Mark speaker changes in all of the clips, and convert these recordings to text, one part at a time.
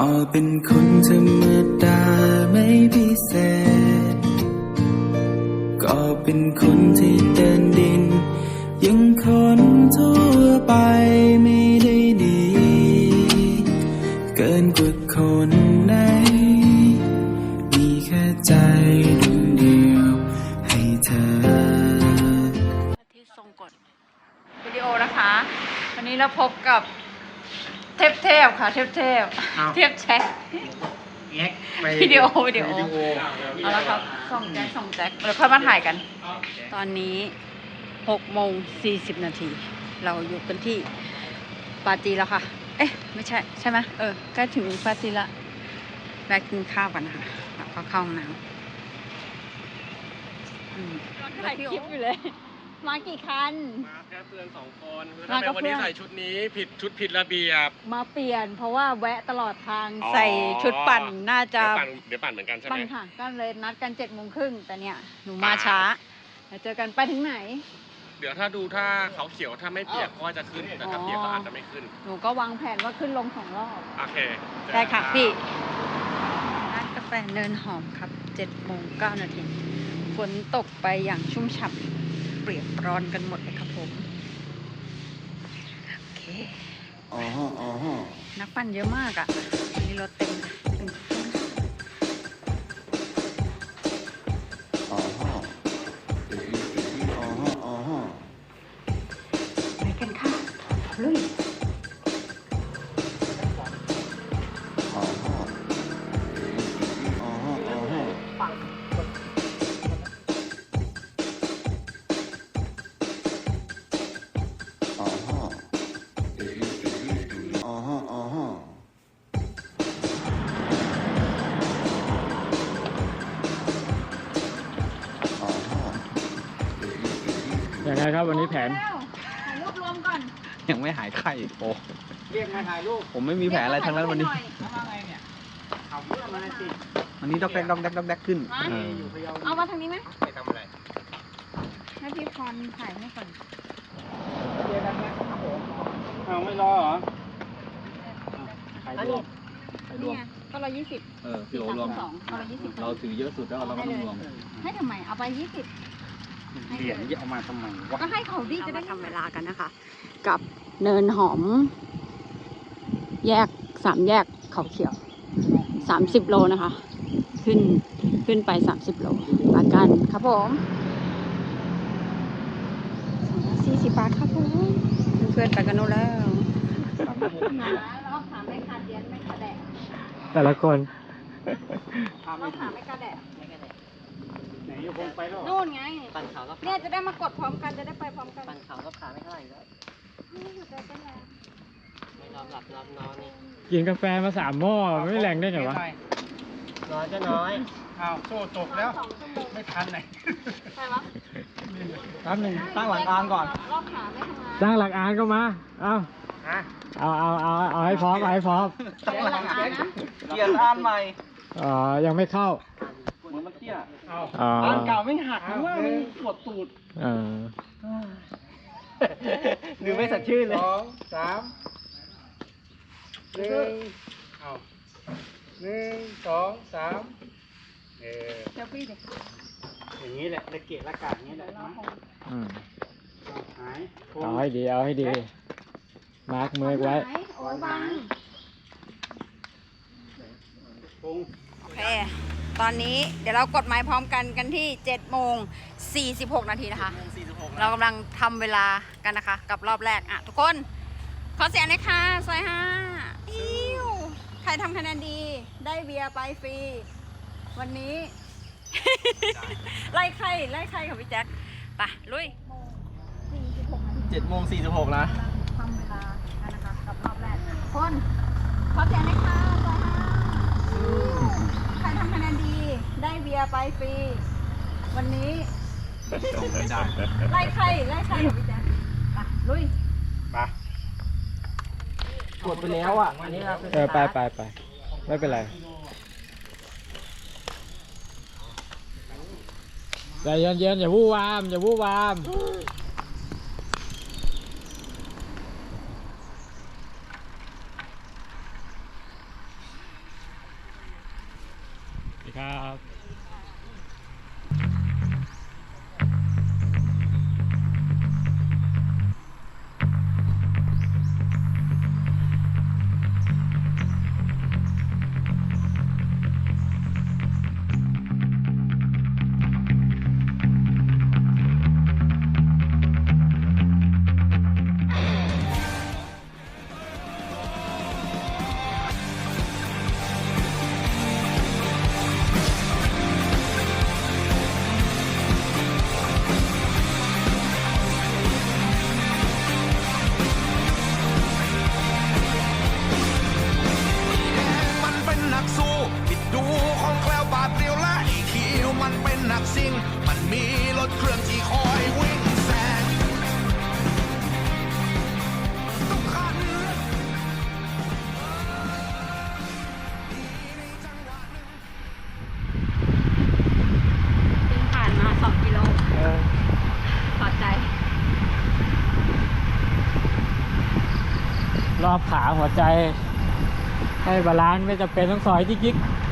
Speaker 1: ออเป็นคนธรรมดาไม่พิเศษ ก็เป็นคนที่เดินดิน ยังคนทั่วไปไม่ได้ดี เกินกว่าคนไหน มีแค่ใจดวงเดียวให้เธอ
Speaker 2: ที่ทรงกฎวิดีโอนะคะ วันนี้เราพบกับ เทพเทพค่ะเทพเทพ
Speaker 3: อ้าว
Speaker 2: เทพแชท
Speaker 3: แอ็กไป
Speaker 2: วิดีโอวิดีโอ
Speaker 3: วิดีโอ
Speaker 2: เอาละครับส่องแจ็คส่องแจ็คเดี๋ยวค่อยมาถ่ายกัน ตอนนี้หกโมงสี่สิบนาที เราอยู่กันที่ปาจีแล้วค่ะ เอ๊ะ ไม่ใช่ ใช่ไหมเออใกล้ถึงปาจีละแวะกินข้าวกันนะคะแล้วก็เข้าห้องน้ำอืมถ่ายคลิปอยู่เลย มากี่คัน
Speaker 3: มาแค่เพื่อนสองคน
Speaker 2: มา
Speaker 3: ทำไม
Speaker 2: กับ
Speaker 3: วัน
Speaker 2: เพื่
Speaker 3: นี้
Speaker 2: อน
Speaker 3: ใส่ชุดนี้ผิดชุดผิดระเบียบ
Speaker 2: มาเปลี่ยนเพราะว่าแวะตลอดทาง
Speaker 3: อ๋อ
Speaker 2: ใส่ชุดปั่นน่าจะ
Speaker 3: เดี๋ยวปั่นเดี๋ยวปั่นเหมือนกันใช่ไหม
Speaker 2: ปั่นค่ะก็เลยนัดกันเจ็ดโมงครึ่งแต่เนี่ยหนูมาช้าเดี๋ยวเจอกันไปถึงไหน
Speaker 3: เดี๋ยวถ้าดูถ้าเขาเขียวถ้าไม่เปียกก็จะขึ้น แต่ถ้าเปียกก็อาจจะไม่ขึ้น
Speaker 2: หนูก็วางแผนว่าขึ้นลงสองรอบ
Speaker 3: โอเค
Speaker 2: ได้ค่ะพี่ร้านกาแฟเนินหอมครับเจ็ดโมงเก้านาทีฝนตกไปอย่างชุ่มฉ่ำ เปียกร้อนกันหมดเลยครับผม โอเค
Speaker 1: อ๋ออ๋อ
Speaker 2: นักปั่นเยอะมากอะ่ะวันนี้รถเต็มเต็ม ยั
Speaker 4: งไงครับวันนี้แผน
Speaker 2: แล้วถ่ายรูปรวมก่อน
Speaker 4: ยังไม่หายไข้โอ้
Speaker 3: เรียกมาถ่ายรูป
Speaker 4: ผมไม่มีแผลอะไรทั้งนั้นวันนี้
Speaker 3: ว่าไงเนี่ยเอาเพื่อนมาสิ
Speaker 4: วันนี้ดอกแดกดอกแดกดอกแดกขึ้น
Speaker 2: มา
Speaker 4: เออ
Speaker 3: อยู่พะเยา
Speaker 2: เอามาทางนี้ไหม
Speaker 3: ไปทำอะไร
Speaker 2: ให้พี่พรถ่ายให้ก่อน
Speaker 3: เจอกันนะครับผมเอาไม่รอเหรอ
Speaker 4: ถ่ายรวมถ่ายร
Speaker 2: นี่
Speaker 4: วม
Speaker 2: ไงก็ร้อยยี่สิบ
Speaker 4: เออ
Speaker 2: สี่
Speaker 4: พี่โอ
Speaker 2: สาม
Speaker 4: รวม
Speaker 2: สองก็ร้อยยี่สิบ
Speaker 4: เราถือเยอะสุดแล้วเราก็ต้องรวม
Speaker 2: ให้ทำไมเอาไปยี่สิบ
Speaker 3: เหรียญที่เอามาทำไมวะ
Speaker 2: ก็ให้เขาดิจะได้ทำเวลากันนะคะ กับเนินหอม แยกสามแยกเขาเขียวสามสิบโลนะคะ ขึ้นขึ้นไปสามสิบโลมากันครับผมสี่สิบบาทครับผมเพื่อนๆไปกันโน้นแล้วรอบถามไม่ขาดเดียนไม่กระแดะ
Speaker 4: แต่ละคน
Speaker 2: รอบถามไม่กระแดะ
Speaker 3: ไหน อยู่คงไปแล้ว
Speaker 2: นู่นไง
Speaker 5: ปั่นเขาก็
Speaker 2: เนี่ยจะได้มากดพร้อมกันจะได้ไปพร้อมกัน
Speaker 5: ปั่นเขาก็ขาไม่เท่าไหร่แล้ว
Speaker 2: นี่หัวใจเต้นแรง
Speaker 5: ไม่นอนหลับนอนนอนนี่
Speaker 4: กินกาแฟมาสามหม้อไม่แรงได้ไงวะ
Speaker 5: น้อยก็น้อย
Speaker 3: อ้าวโซ่ตกแล้ว
Speaker 2: สองชั่วโมง
Speaker 3: ไม่ทันไหน
Speaker 2: ใช่ปะ
Speaker 4: แป๊บหนึ่งตั้งหลักอานก่อน
Speaker 2: รอบขาไม่ทำงาน
Speaker 4: ตั้งหลักอานก็มาเอา
Speaker 3: ฮะ
Speaker 4: เอาเอาเอาเอาให้พร้อมเอาให้พร้อม
Speaker 2: เดี๋ยวหลังขานะ
Speaker 4: เกียร์อานใหม่อ๋อยังไม่เข้า
Speaker 3: เหมือนมันเตี้ยเอา
Speaker 4: อ๋อ
Speaker 3: อันเก่าไม่หักหรือว่ามันปวดตูด
Speaker 4: เออ
Speaker 3: หรือไม่สดชื่นเลยสองสามหนึ่งเอาหนึ่งสองสามเออ
Speaker 2: เดี๋ยวพี่เดี๋ยว
Speaker 3: อย่างนี้แหละระเกะระกาดอย่างนี้แหละ
Speaker 2: เราคง
Speaker 4: อืม
Speaker 3: เอาหายโค้
Speaker 4: เอา
Speaker 3: ง
Speaker 4: ให้ดีเอาให้ดี มาร์กมือไว้
Speaker 2: หายโอ้ยบัง
Speaker 3: โค้ง
Speaker 2: โอเค ตอนนี้เดี๋ยวเรากดไม้พร้อมกันกันที่7โมง46 นาทีนะคะเรากำลังทำเวลากันนะคะ กับรอบแรกอะทุกคน ขอเสียงหน่อยค่ะซอยห้าอิ้วใครทำคะแนนดี ได้เบียร์ไปฟรี วันนี้ ไล่ใครไล่ใครค่ะพี่แจ็คไปลุย
Speaker 4: เจ็ดโมงสี่สิบหกนะ
Speaker 2: ทำเวลากันนะคะกับรอบแรกทุกคนขอเสียงหน่อยค่ะซอยห้าใครทำคะแนนดีได้เบียร์ไปฟรี วันนี้
Speaker 4: ไม่ได้
Speaker 2: ไล่ใครไล่ใครค่ะพี่แจ๊คไปลุย
Speaker 3: ไป
Speaker 4: กดไปแล้วอะ อันนี้เออไปไปไปไม่เป็นไร ใจเย็นๆอย่าวู่วาม อย่าวู่วาม ร
Speaker 6: อบ
Speaker 4: ขาหัวใจ ให้บาลานซ์ไม่จำเป็นต้องซอยจิ๊กๆ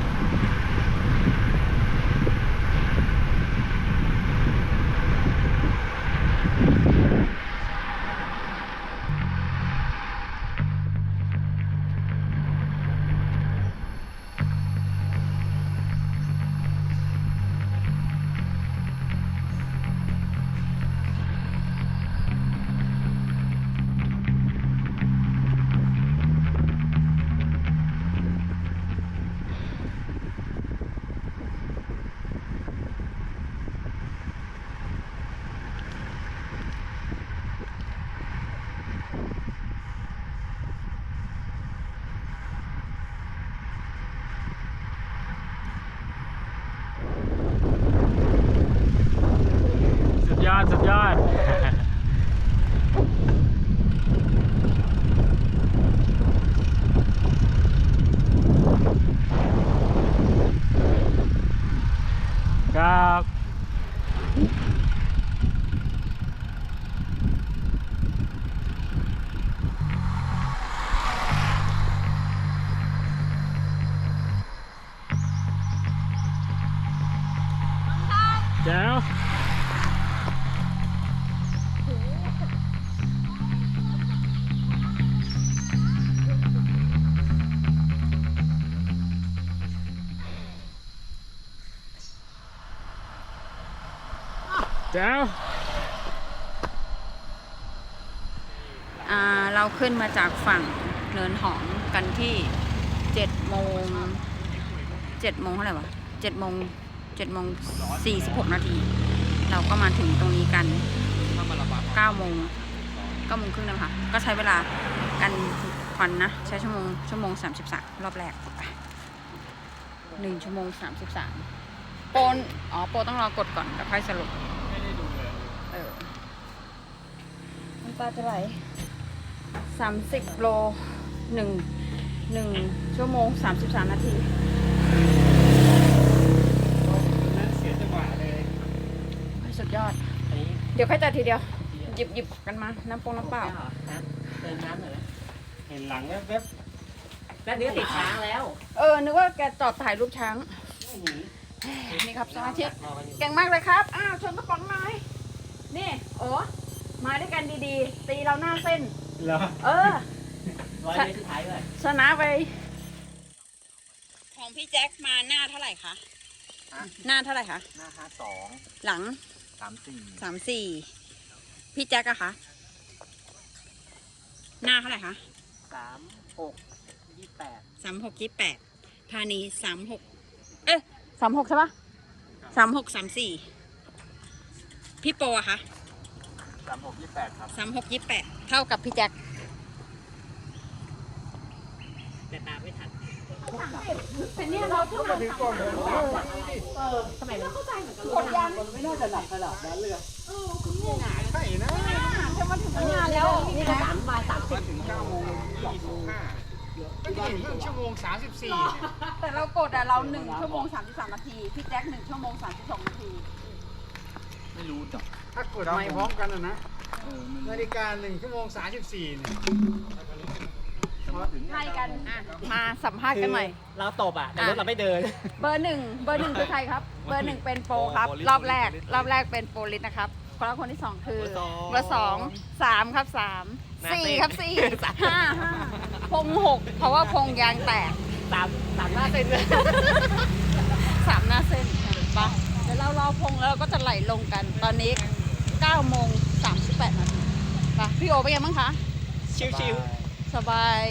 Speaker 4: แจ๋วแจ๋ว
Speaker 2: อ่าเราขึ้นมาจากฝั่งเนินหอมกันที่เจ็ดโมงเจ็ดโมงเท่าไหร่วะเจ็ดโมง เจ็ดโมงสี่สิบหกนาที เราก็มาถึงตรงนี้กันเก้าโมงเก้าโมงครึ่งนะคะ ก็ใช้เวลากันควันนะ ใช้ชั่วโมงชั่วโมงสามสิบสามรอบแรกหนึ่งชั่วโมงสามสิบสามโปนอ๋อโปต้องรอกดก่อนแล้วค่อยสรุปเออน้ำตาจะไหลสามสิบโลหนึ่งหนึ่งชั่วโมงสามสิบสามนาที
Speaker 3: นั้นเสียจังหวะเลย
Speaker 2: สุ ดยอด
Speaker 5: อันนี้
Speaker 2: เดี๋ยวค่อยจัดทีเดียว หยิบหยิบกันมา น้ำปงน้ำเปล่า
Speaker 5: นะเติมน้ำหน่อยนะ
Speaker 3: เห็นหลังแวบ
Speaker 5: แป๊บเดียวติดช้างแล้ว
Speaker 2: เออนึกว่าแกจอดถ่ายรูปช้าง
Speaker 5: ไม่หนี
Speaker 2: นี่ครับสมาชิก
Speaker 5: รอกันอยู่
Speaker 2: เก่งมากเลยครับ อ้าวชนกระป๋องหน่อยนี่โอ้มาด้วยกันดีๆ ตีเราหน้าเส้น
Speaker 3: ๆเหรอ
Speaker 2: เออ
Speaker 5: ร้อยเมตรสุดท้ายด้วย
Speaker 2: ชนะไป ของพี่แจ็คมาหน้าเท่าไหร่คะ หน้าเท่าไหร่คะ
Speaker 3: หน้าห้าสอง
Speaker 2: หลัง
Speaker 3: สามสี่
Speaker 2: สามสี่พี่แจ็คอะคะ หน้าเท่าไหร่คะ
Speaker 5: สามหกยี่แปด
Speaker 2: สามหกยี่แปดธานีสามหกเอ๊ะสามหกใช่ปะสามหกสามสี่พี่โปอะคะ
Speaker 3: สามหกยี่แปดครับ
Speaker 2: สามหกยี่แปดเท่ากับพี่แจ็ค
Speaker 5: แต่ตามไม่ทัน
Speaker 2: เป็นเนี่ยเราทุกคน
Speaker 5: ทำไมมัน
Speaker 2: กดยัน
Speaker 5: ไม่น่าจะหนักขนาดนั้นเลยเออคุณงง
Speaker 3: ใช่นะ
Speaker 2: จะมาถึงงานแล้ว
Speaker 5: นี่ก็สามมาสามสิบ
Speaker 3: ถึงเก้าโมงยี่สิบห้าก็เห็นเพิ่งชั่วโมงสามสิบสี่
Speaker 2: แต่เรากดอะเราหนึ่งชั่วโมงสามสิบสามนาทีพี่แจ็คหนึ่งชั่วโมงสามสิบสองนาที
Speaker 3: ถ้ากดไม่พร้อมกันนะนะนาฬิกาหนึ่งชั่วโมงสามสิบสี่เนี่ย
Speaker 2: ให้กันอะมาสัมภาษณ์กันหน่อย
Speaker 5: เราตบอะแต่รถเราไม่เดิน
Speaker 2: เบอร์หนึ่งเบอร์หนึ่งคือใครครับ เบอร์หนึ่งเป็นโปรครับ รอบแรก รอบแรกเป็นโปรลิสนะครับแล้วคนที่สองคือเบอร์สองสามครับสามสี่ครับสี่ห้าห้าพงหกเพราะว่าพงยางแตก
Speaker 5: สามสามหน้าเซ็นเลย
Speaker 2: สามหน้าเส้นปะเดี๋ยวเรารอพงแล้วเราก็จะไหลลงกัน ตอนนี้9โมง38นาทีปะพี่โอเป็นยังบ้างคะ
Speaker 5: ชิว
Speaker 2: สบาย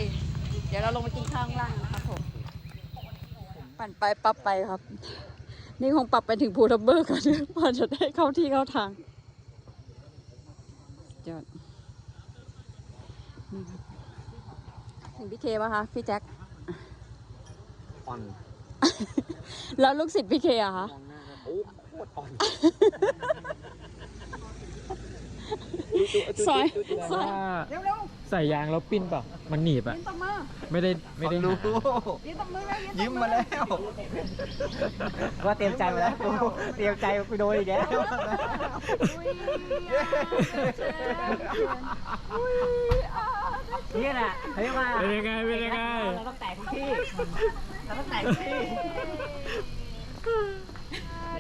Speaker 2: เดี๋ยวเราลงไปกินข้าวข้างล่างนะครับผม ปั่นไปปรับไปครับ นี่คงปรับไปถึงภูทับเบิกก่อนนะพอจะได้เข้าที่เข้าทางยอดนี่ครับถึงพี่เคป่ะคะพี่แจ็ค
Speaker 4: อ่อน
Speaker 2: แล้วลูกศิษย์พี่เคอะคะ
Speaker 4: โอ้โคตรอ่อน
Speaker 2: ซอยซอย
Speaker 4: ใส่ยางแล้วปิ้นเปล่ามันหนีบอะ
Speaker 2: ยิ้มตบมือ
Speaker 4: ไม่ได้ไม่ได้หา
Speaker 2: ยิ้มตบมือเลย
Speaker 4: ยิ้มมาแล้ว
Speaker 5: ว่าเตรียมใจมาแล้วกูเตรียมใจกูโดนอีกแล้วเนี่ยน่ะเฮ้ยมา
Speaker 4: เป็นยังไงเป็นยังไง
Speaker 5: เราต้องแตกทุกที่เราต้องแตกทุกที่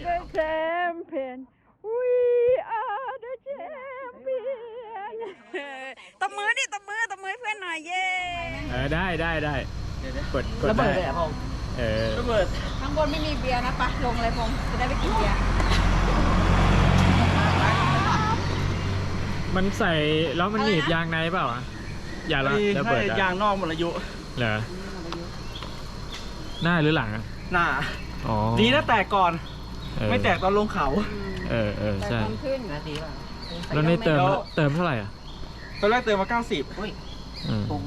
Speaker 2: The champion ตบมือดิตบมือตบมือให้เพื่อนหน่อยเย้
Speaker 4: เออได้ได้ได้กดกด
Speaker 5: ระเบิ
Speaker 4: ได้
Speaker 5: ดเลยอะพง
Speaker 4: เออ
Speaker 5: ระเบิด
Speaker 2: ข้างบนไม่มีเบียร์นะปะลงเลยพงจะได้ไปกินเบียร์
Speaker 4: มันใส่แล้วมันหนีบยางในเปล่าอะอย่าละระเบิดอะ
Speaker 3: ยางนอกหมดอายุ
Speaker 4: เหรอหน้าหรือหลังอะ
Speaker 3: หน้า
Speaker 4: อ๋อ
Speaker 3: ดีนะแตกก่อน
Speaker 4: เออ
Speaker 3: ไม่แตกตอนลงเขา
Speaker 4: เออเออ
Speaker 2: แต่
Speaker 4: ใช่
Speaker 2: พงขึ้น
Speaker 5: นาทีป่ะ
Speaker 4: แล้วนี่เติมเติมเท่าไหร่อะ
Speaker 3: ตอนแรกเติมมา90
Speaker 5: อุ้ย
Speaker 4: อืม
Speaker 5: พง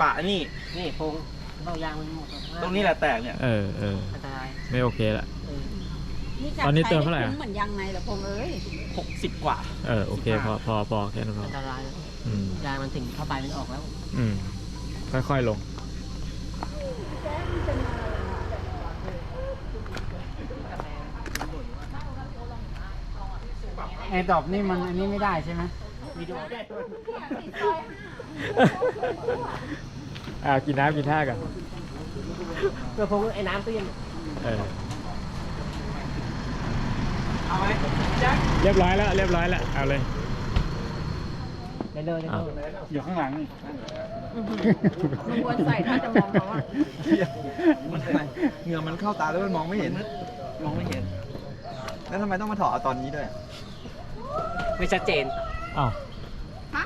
Speaker 3: ปะนี่
Speaker 5: นี่พงเบายางมันหมดแล้ว
Speaker 3: ตรงนี้แหละแตกเนี่ย
Speaker 4: เออเออ
Speaker 5: อันตราย
Speaker 4: ไม่โอเคละ
Speaker 5: เออ
Speaker 2: นี่จัด
Speaker 4: ตอนนี้
Speaker 2: ใช้
Speaker 4: เติมเท่าไหร่
Speaker 2: ให้
Speaker 4: อะ
Speaker 2: คุ้มเหมือนยางในเหรอพงเอ้ย
Speaker 3: 60กว่า
Speaker 4: เออโอเคพอพอพอแค่นั้นพอ
Speaker 5: อันตรายแล้ว
Speaker 4: อืม
Speaker 5: ยางมันถึงเข้าไปมันออกแล้ว
Speaker 4: อืมค่อยๆลง
Speaker 3: ไอ้ดอกนี่มันอันนี้ไม่ได้ใช่ไหม
Speaker 4: อ่ากินน้ำกินท่ากัน
Speaker 5: เพื่อพงไอ้น้ำตู้เย็น
Speaker 4: เออ
Speaker 3: เอาไหมแจ็ค
Speaker 4: เรียบร้อยแล้วเรียบร้อยแล้วเอาเลย
Speaker 5: เดินเลยเดิน
Speaker 4: เอา
Speaker 5: เลย
Speaker 3: อยู่ข้างหลังนี่
Speaker 2: มันควรใส่ถ้าจะมองเขาอะ
Speaker 7: เหงื่อมันเข้าตาแล้วมันมองไม่เห็น
Speaker 3: มองไม่เห็น
Speaker 7: แล้วทำไมต้องมาถอดเอาตอนนี้ด้วย
Speaker 5: ไม่ชัดเจน
Speaker 4: อ้าว
Speaker 2: ฮะ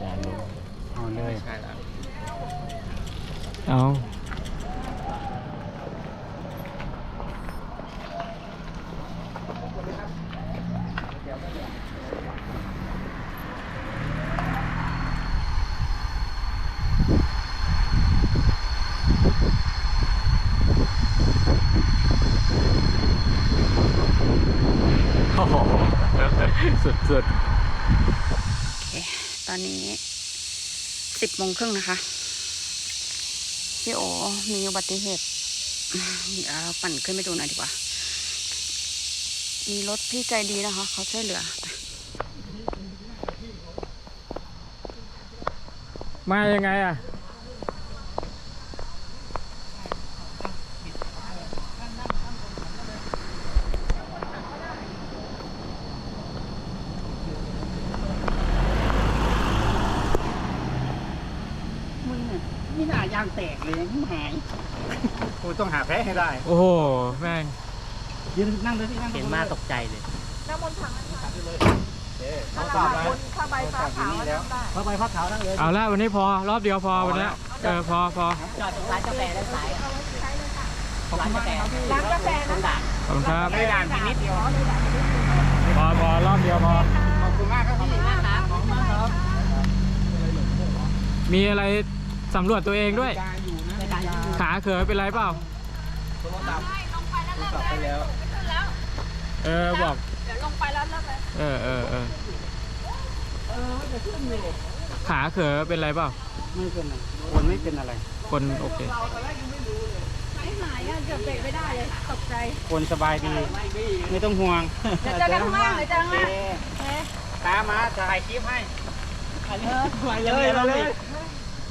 Speaker 4: อย่าลง
Speaker 3: เอาเลย
Speaker 7: ใช่แล้ว
Speaker 4: เอา โอ้โหสุดสุด
Speaker 2: ตอนนี้สิบ โมงครึ่งนะคะ พี่โอมีอุบัติเหตุเดี๋ยวเราปั่นขึ้นไปดูหน่อยดีกว่า มีรถพี่ใจดีนะคะ เขาช่วยเหลือ
Speaker 4: มายังไงอะ
Speaker 3: นี่หน้ายางแตกเลยยังหายกูต้องหาแพ้ ให้ได้
Speaker 4: โอ้โห แม่ง
Speaker 3: ยืนนั่งเลยที่นั่ง
Speaker 5: เห็นมาตกใจเลย
Speaker 3: เขาตอบมาถ้าใบฟ้าขาวแล้วพอใบฟ้าขาวนั่งเลย
Speaker 4: เอาละวันนี้พอรอบเดียวพอวันเนี้ยเออพอพอ
Speaker 5: จอดตรงร้านกาแฟด้านซ้ายร้านกาแฟร้านกาแฟตรงด่าน
Speaker 4: ขอบคุณครับ
Speaker 3: ไม่ด่านนิดเดียว
Speaker 4: พอพอรอบเดียวพอ
Speaker 3: ขอบคุณมากครับพี่
Speaker 5: นะครับ
Speaker 3: ขอบคุณมากครับ
Speaker 4: มีอะไรสำรวจตัวเองด้วย
Speaker 3: การอยู่นะ
Speaker 5: ในการ
Speaker 4: ขาเขยเป็นไรเปล่า
Speaker 3: โทรศัพท์กลับไปแล้ว
Speaker 4: เออบอก
Speaker 2: เดี๋ยวลงไปแล้วเลิกเลย
Speaker 4: เออเออเออขาเขยเป็นไรเปล่า
Speaker 3: ไม่เป็นไรคนไม่เป็นอะไร
Speaker 4: คนโอเค
Speaker 2: ไม่หายอะเกือบเบรกไม่ได้เลยตกใจ
Speaker 3: คนสบายดีไม่ต้องห่วง
Speaker 2: เดี๋ยวเจอกันข้างล่างเดี๋ยวเจอกันข้างล่าง
Speaker 3: โอเคตามมาถ่ายคลิปให้
Speaker 4: ไปเลยไปเลย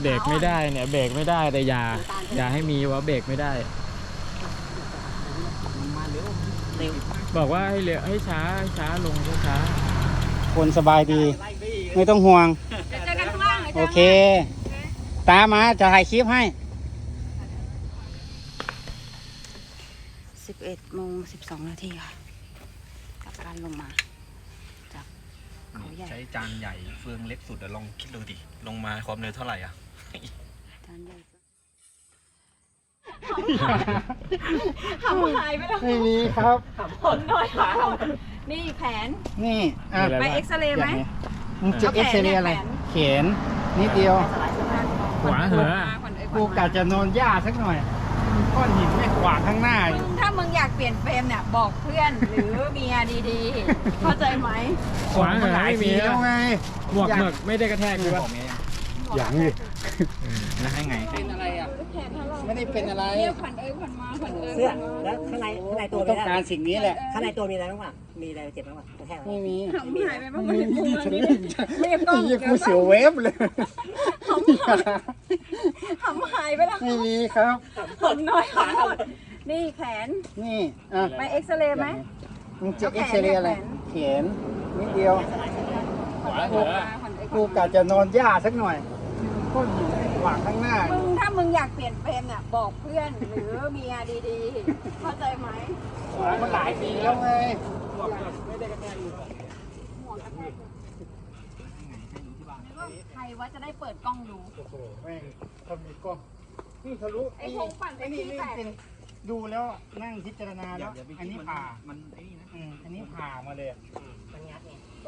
Speaker 4: เบรกไม่ได้เนี่ยเบรกไม่ได้แต่อย่าอย่าให้มีว่าเบรกไม่ได้ บอกว่าให้เร็วให้ช้าให้ช้าลงช้า
Speaker 3: คนสบายดี ไม่ต้องห่วง
Speaker 2: เดี๋ยวเจอกันข้างล่างเลย
Speaker 3: โอเค ตามมาจะถ่ายคลิปให้
Speaker 2: สิบเอ็ดโมงสิบสองนาทีค่ะกับการลงมา จากเขาใหญ่
Speaker 8: ใช้จานใหญ่เฟืองเล็กสุดอะลองคิดดูดิ ลงมาความเร็วเท่าไหร่อะ
Speaker 2: จานใหญ่ หำหายไปแล้ว
Speaker 3: ไม่มีครับ
Speaker 2: ผลน้อยขานี่แผน
Speaker 3: นี่อะ
Speaker 2: ไปเอ็กซเรย์ไหม
Speaker 3: มึงจะ
Speaker 2: เอาแข
Speaker 3: เอ็
Speaker 2: น
Speaker 3: กซเรย์อะไร
Speaker 2: เขี
Speaker 3: ยนนิดเดียว
Speaker 4: ขวาเหอะ
Speaker 3: กูกะจะนอนหญ้าสักหน่อยก้อนหินไม่ขวางข้างหน้า
Speaker 2: ถ้ามึงอยากเปลี่ยนเฟรมเนี่ยบอกเพื่อนหรือเมียดีๆ เข้าใจไหม
Speaker 4: ขวาเห
Speaker 3: ลาย
Speaker 4: ม่
Speaker 3: ทีแล้วไง
Speaker 4: หมวกหมึกไม่ได้กระแทกใช่ปะ
Speaker 3: อย่างนี้
Speaker 8: แล้วให้ไง
Speaker 3: ไรอะไม่ได้เป็นอะไร
Speaker 2: เรียกขวัญเอ้ยขวัญมาขวัญเอ้ย
Speaker 5: เสื้อแล้วข้างในข้างในตัว
Speaker 3: ต้
Speaker 5: มี
Speaker 3: อง
Speaker 5: อะไร
Speaker 3: การสิ่งนี้แหละ
Speaker 5: ข้างในตัวมีอะไรบ้างวะมีอะไรเจ็บบ้างวะกระแทกไหม
Speaker 3: ไม่มี
Speaker 2: หำหายไปบ้างไหมมึง
Speaker 3: นี่
Speaker 2: อัน
Speaker 3: ฉัน
Speaker 2: นี้
Speaker 3: ไม่
Speaker 2: ไม่กล้อง
Speaker 3: ยี่กูเสียวเวฟเลย
Speaker 2: หำหายไปแล้ว
Speaker 3: ไม่มีครับ
Speaker 2: ผลน้อยขานี่แขน
Speaker 3: นี่อะ
Speaker 2: ไปเอ็กซเรย์ไหม
Speaker 3: มึงจะเอ็กซเรย์อะไรเขียนนิดเดียว
Speaker 4: ขวาเหอะ
Speaker 3: กูกะจะนอนหญ้าสักหน่อยก้อนหินไม่ข วางข้างหน้า
Speaker 2: มึงถ้ามึงอยากเปลี่ยนเฟรมเนี่ยบอกเพื่อนหรือเมียดีๆ เข้าใจไหม
Speaker 3: มันหลายปีแล้วไง
Speaker 2: ใครว่าจะได้เปิดกล้องดู
Speaker 3: โอ้โหแม่งทำมีกล้องนี่ทะลุ
Speaker 2: ไอ้พงปั่นไป
Speaker 3: ไอ้นี่
Speaker 2: ที่
Speaker 3: นี่
Speaker 2: แตก
Speaker 3: เป็นดูแล้วนั่งพิจารณาแล้ว อันนี้ผ่า
Speaker 8: มันไอ้นี่นะ
Speaker 3: อืมอันนี้ผ่ามาเลยอะ
Speaker 5: มันงัด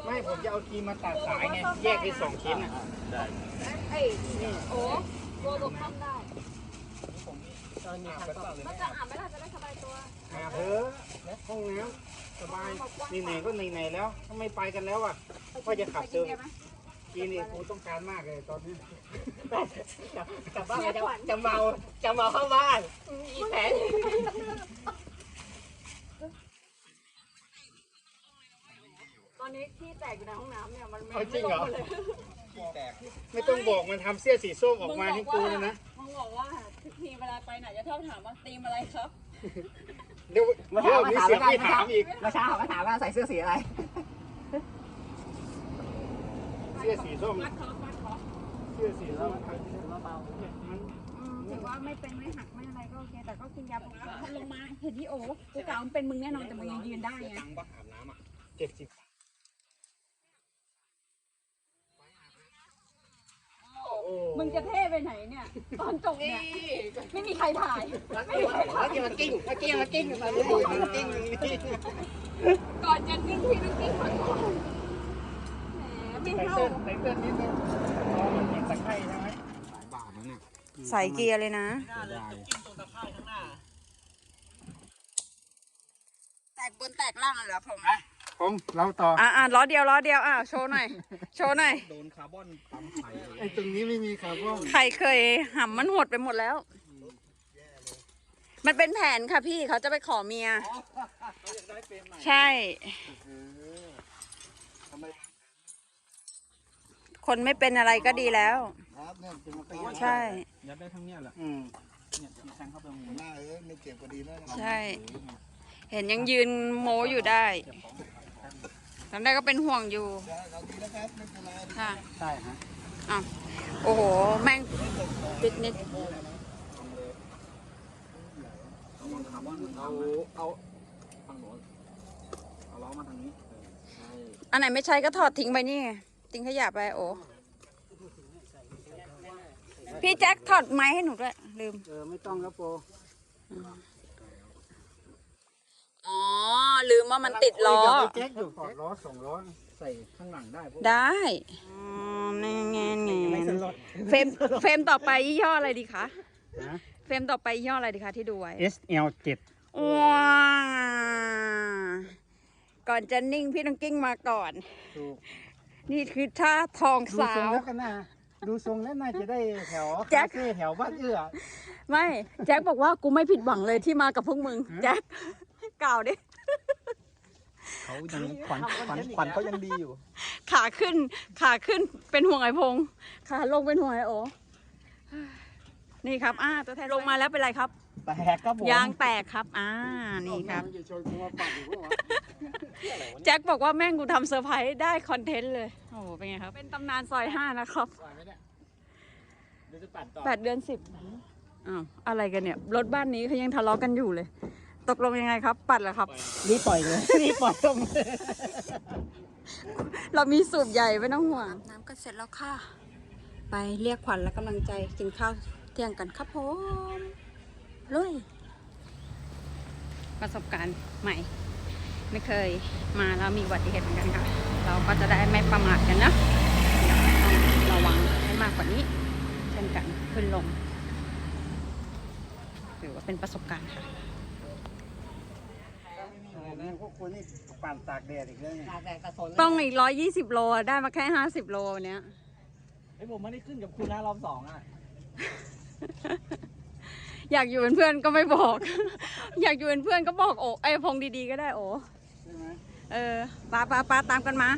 Speaker 5: ไง
Speaker 3: ไม่ผมจะเอาครีมมาตัดสายไง แยกเป็นสองชิ้นอะ
Speaker 2: ไอ้โอ้โกลบซ่อมได้
Speaker 5: ตอนมีทางซ่อม
Speaker 2: ก็จะอ่านไม่ได้จะได้สบายตัว
Speaker 3: อาบเถอะห้องน้ำสบายไหนๆก็ไหนๆแล้วทำไมไปกันแล้วอะก็จะขับเจอกินนี่กูต้องการมากเลยตอนนี้
Speaker 5: กลับบ้านจะจะเมาจะเมาเข้าบ้านอีแผน
Speaker 2: อนนี้ที่แตกอยู่ในห้องน้ำเนี่ยมันไม่
Speaker 3: เอาจริงเหรอ
Speaker 2: ไม่ลงมาเลย
Speaker 3: ไม่ต้องบอกมันทำเสื้อสีส้มออกมาให้กูเลยนะ
Speaker 2: มึงบอกว่าทุกทีเวลาไปไหนจะชอบถามว่าตีมอะไรครับ
Speaker 3: เดี๋ยวเดี๋ยวมีเสียงไม่ถามอีก
Speaker 5: เมื่อเช้าเขาก็ถามว่าใส่เสื้อสีอะไร
Speaker 3: เสื้อสีส้ม
Speaker 2: มัดคอมัดคอ
Speaker 3: เสื้อสีส้ม
Speaker 2: อืมถือว่าไม่เป็นไม่หักไม่อะไรก็โอเค แต่ก็กินยาปกติพอลงมาเห็นที่โอ้กูกล่าวมันเป็นมึงแน่นอนแต่มึงยังยืนได้ไง
Speaker 3: ตังค์ปะอาบน้ำอะ เจ็ดสิบ
Speaker 2: มึงจะเท่ไปไหนเนี่ย ตอนจบเนี่ยไม่มีใครถ่าย
Speaker 5: แล้วกินมากิ้งแล้วกินมากิ้งมาเลยมากิ้ง
Speaker 2: ก่อนจะนิ่งพี่ต้องกิ้งมาก่อนแหมไม่
Speaker 3: ใส่
Speaker 2: เข้า
Speaker 3: เส้นใส่เส้นนิดนึงพอมันเห็นตะไคร้ใช่ไหม
Speaker 2: ใส่เกียร์เลยนะแตกบนแตกล่างเลยเหรอผม
Speaker 3: ผมเราต่อ
Speaker 2: อะอะล้อเดียวล้อเดียวอะโชว์หน่อยโชว์หน่อย
Speaker 8: โดนคาร์บอนปั๊มไข่
Speaker 3: ไอ้ตรงนี้ไม่มีคาร์บอน
Speaker 2: ใครเคยหำมันหดไปหมดแล้ว มันเป็นแผนค่ะพี่เขาจะไปขอเมียใช่คนไม่เป็นอะไรก็ดีแล้ว
Speaker 7: ครับเนี่ยเป็นมาปี
Speaker 2: ใช่
Speaker 8: ยัดได้ทั้งเนี้ยแหละ
Speaker 3: อืม
Speaker 8: เนี่ยแทงเข้าไปหมด
Speaker 7: หน้าเออไม่เจ็บก็ดีแล้วนะ
Speaker 2: ใช่ เห็นยังยืนโมอยู่ได้ตอ นแรกก็เป็นห่วงอยู่
Speaker 7: เราดีแล้วครับไม่เป็นไร
Speaker 2: ค่ะ
Speaker 3: ใช่ฮะ
Speaker 2: อ้าวโอ้โห แม่งปิกนิก
Speaker 8: เอาเอาฝั่งโน้นเอาล้อมาทางนี้
Speaker 2: อันไหนไม่ใช่ก็ถอดทิ้งไปนี่ไงทิ้งขยะไปโอ้พี่แจ็คถอดไม้ให้หนูด้วยลืม
Speaker 3: เออ ไม่ต้องแล้วโปร
Speaker 2: อ๋อ ลืมว่ามันติดล้อ
Speaker 3: คุยกับไอ้แจ็คอยู่ถอดล้อสองล้อใส่ข้างหลังได้พวก
Speaker 2: ได้อ๋อนี่ไงนี่เฟรมเฟรมต่อไปยี่ห้ออะไรดีคะ
Speaker 3: นะ
Speaker 2: เฟรมต่อไปยี่ห้ออะไรดีคะที่ดูไว้
Speaker 3: SL 7
Speaker 2: ว้าก่อนจะนิ่งพี่ต้องกิ้งมาก่อน
Speaker 3: ถูก
Speaker 2: นี่คือท่าทอง
Speaker 3: ดู
Speaker 2: สา
Speaker 3: ทรง
Speaker 2: ว
Speaker 3: แล้วกันนะดูทรงแล้วน่าจะได้แถว
Speaker 2: แจ็ค
Speaker 3: คาเฟ่แถวบ้านเอื้อ
Speaker 2: ไม่ แจ็คบอกว่ากูไม่ผิดหวังเลยที่มากับพวกมึง แจ็ค กล่าวดิ
Speaker 9: เขายังขวัญขวัญขวัญเขายังดีอยู่
Speaker 2: ขาขึ้น ขาขึ้นเป็นห่วงไอพงษ์ขาลงเป็นห่วงไอโอนี่ครับ อ่าตัวแทนลงมาแล้วเป็นไรครับ
Speaker 9: แตกครับผม
Speaker 2: ยางแตกครับ อ่า นี่ครับ
Speaker 3: มันจะชนกูมาปั่นอยู่ปะวะ
Speaker 2: แจ็คบอกว่าแม่งกูทำเซอร์ไพรส์ได้คอนเทนต์เลย โอ้โห เป็นไงครับ เป็นตำนานซอยห้านะครับ
Speaker 9: เดี๋ยวจะปัดต่อ
Speaker 2: แปดเดือนสิบอ้าว อะไรกันเนี่ย รถบ้านนี้เขายังทะเลาะกันอยู่เลย ตกลงยังไงครับ ปัดเหรอครับ
Speaker 9: รีบปล่อยเลยรีบปล่อยลงเลย
Speaker 2: เรามีสูบใหญ่ไม่ต้องห่วง น้ำก็เสร็จแล้วค่ะ ไปเรียกขวัญและกำลังใจกินข้าวเที่ยงกันครับผมลุยประสบการณ์ใหม่ ไม่เคยมาแล้วมีอุบัติเหตุเหมือนกันค่ะ เราก็จะได้ไม่ประมาทกันนะต้องระวังให้มากกว่านี้ เช่นกันขึ้นลงถือว่าเป็นประสบการณ์ค่ะ
Speaker 3: พวกคุณนี่ปั่นตากแดดอีกแล้วเนี่ย
Speaker 10: ตากแดดกระสน
Speaker 2: ต้องอีกร้อยยี่สิบโลอะได้มาแค่ห้าสิบโลวันเนี้ย
Speaker 9: ไอ้ผมไม่ได้ขึ้นกับคุณนะรอบสองอะ
Speaker 2: อยากอยู่เป็นเพื่อนก็ไม่บอก อยากอยู่เป็นเพื่อนก็บอกโอ้ไอ้พงดีๆก็ได้โอ้
Speaker 3: ใช่ไหม
Speaker 2: เออปาปาปาตามกันมา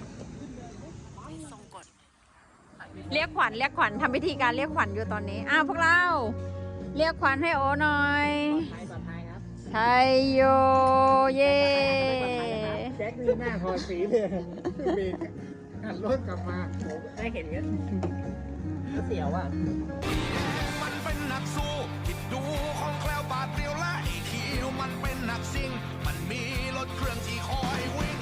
Speaker 2: ส่งกดเรียกขวัญเรียกขวัญทำพิธีการเรียกขวัญอยู่ตอนนี้อ้าวพวกเรา เรียกขวัญให้โอหน่อย
Speaker 9: ไทยปลอดภัยครับ
Speaker 2: ไทยโยเย่
Speaker 3: ที่หน้าคอยสีเลยเบรกหับรถกลับมาผม
Speaker 10: ได้เห็นกัน
Speaker 9: เสียวอะ
Speaker 2: มั
Speaker 11: นเป็นนักสู้ติดดูของแคลวบาดเรียวและอีคิวมันเป็นนักซิ่ง มันมีรถเครื่องที่คอยวิ่ง